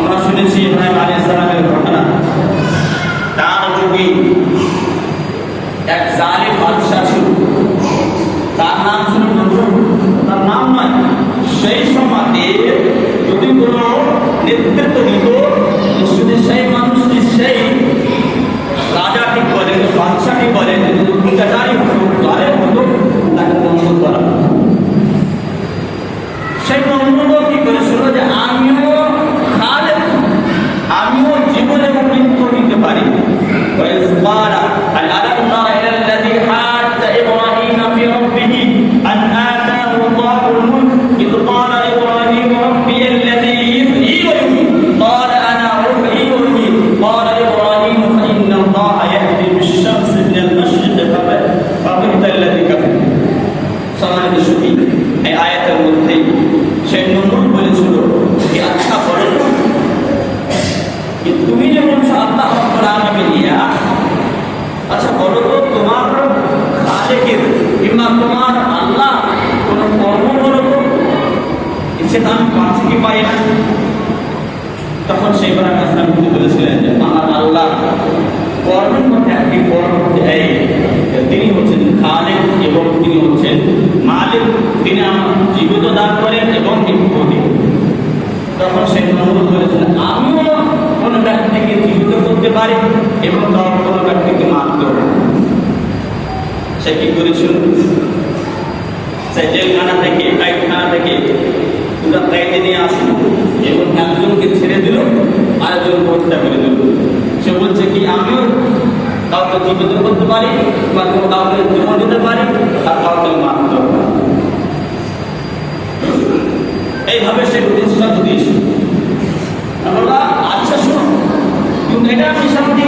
আমরা শুনেছি ইব্রাহিম আলী ইসলামের ঘটনা। তার রোগী এক জালিম বাদশাহ ছিল। তার নাম ছিল তার নাম নয়, সেই সমাজে যদি কোনো নেতৃত্ব দিত শুধু সেই মানুষটি সেই রাজাটি বলেন বাদশাটি বলেন সে তার পাচ্ছে কি পায় না। তখন সেই বার আসলাম কিন্তু বলেছিলেন যে আমার আল্লাহ, কর্মের মধ্যে একটি কর্ম মধ্যে তিনি হচ্ছেন খালেক। আমাদেরকে করে দিল সে বলছে কি কাউকে জীবিত করতে পারি বা কোনো কাউকে জীবন দিতে পারি আর কাউকে মাত্র এইভাবে সে প্রতিষ্ঠা আচ্ছা শুনুন কিন্তু এটা আমি শান্তি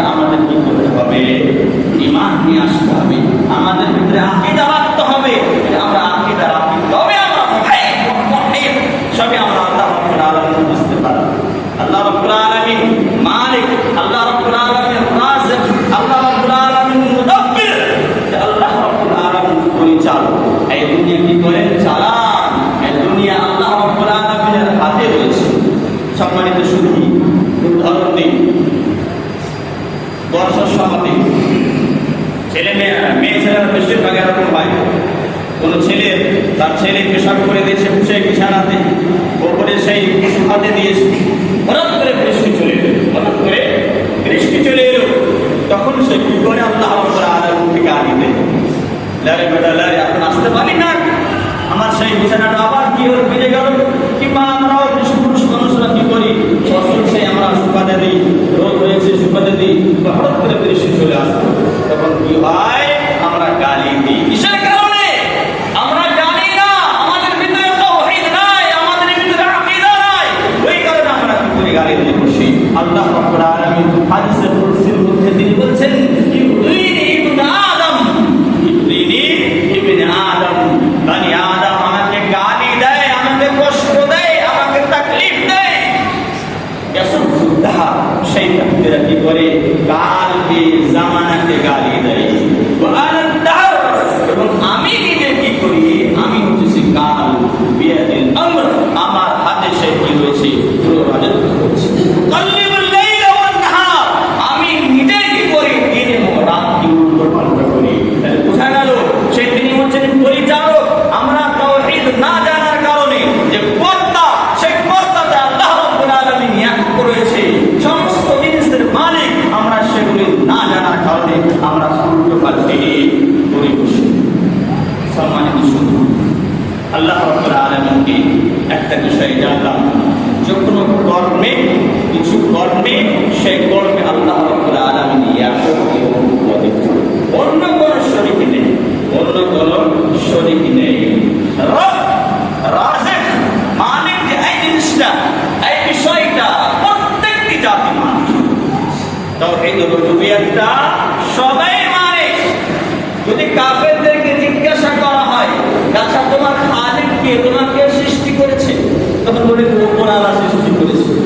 আমাদের কি করতে হবে? ইমান নিয়ে আসতে হবে। আমাদের ভিতরে আকিদা ছেলে, তার ছেলে পেশাব করে দিয়েছে পুষে বিছানাতে ওপরে সেই হাতে দিয়েছে হঠাৎ করে বৃষ্টি চলে এলো, হঠাৎ করে বৃষ্টি চলে এলো। তখন সে কি করে? আল্লাহ থেকে আনিবে লারে বেটা লারে আসতে পারি না। আমার সেই বিছানাটা আবার কি হল ভিজে গেল? কিংবা আমরাও বৃষ্টি দাহা সেই তাকবিরাতি করে কালকে জামানাকে গালি দেয়। গর্বে সেই গর্বে আল্লাহ রব্বুল আলামিন ইয়াকুব অন্য কোন শরীক নেই, অন্য কোন শরীক নেই। বিষয়টা প্রত্যেকটি জাতি মানে। তাওহীদ রুবুবিয়াতটা সবাই মানে। যদি কাফেরদেরকে জিজ্ঞাসা করা হয় আচ্ছা তোমার খালিক কে তোমাকে সৃষ্টি করেছে? তখন বলে কোন আল্লাহ সৃষ্টি করেছে।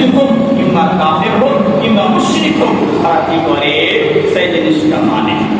মুসলিম হোক কিংবা কাফের হোক কিংবা মুশ্রিক হোক তারা কি করে? সেই জিনিসটা মানে।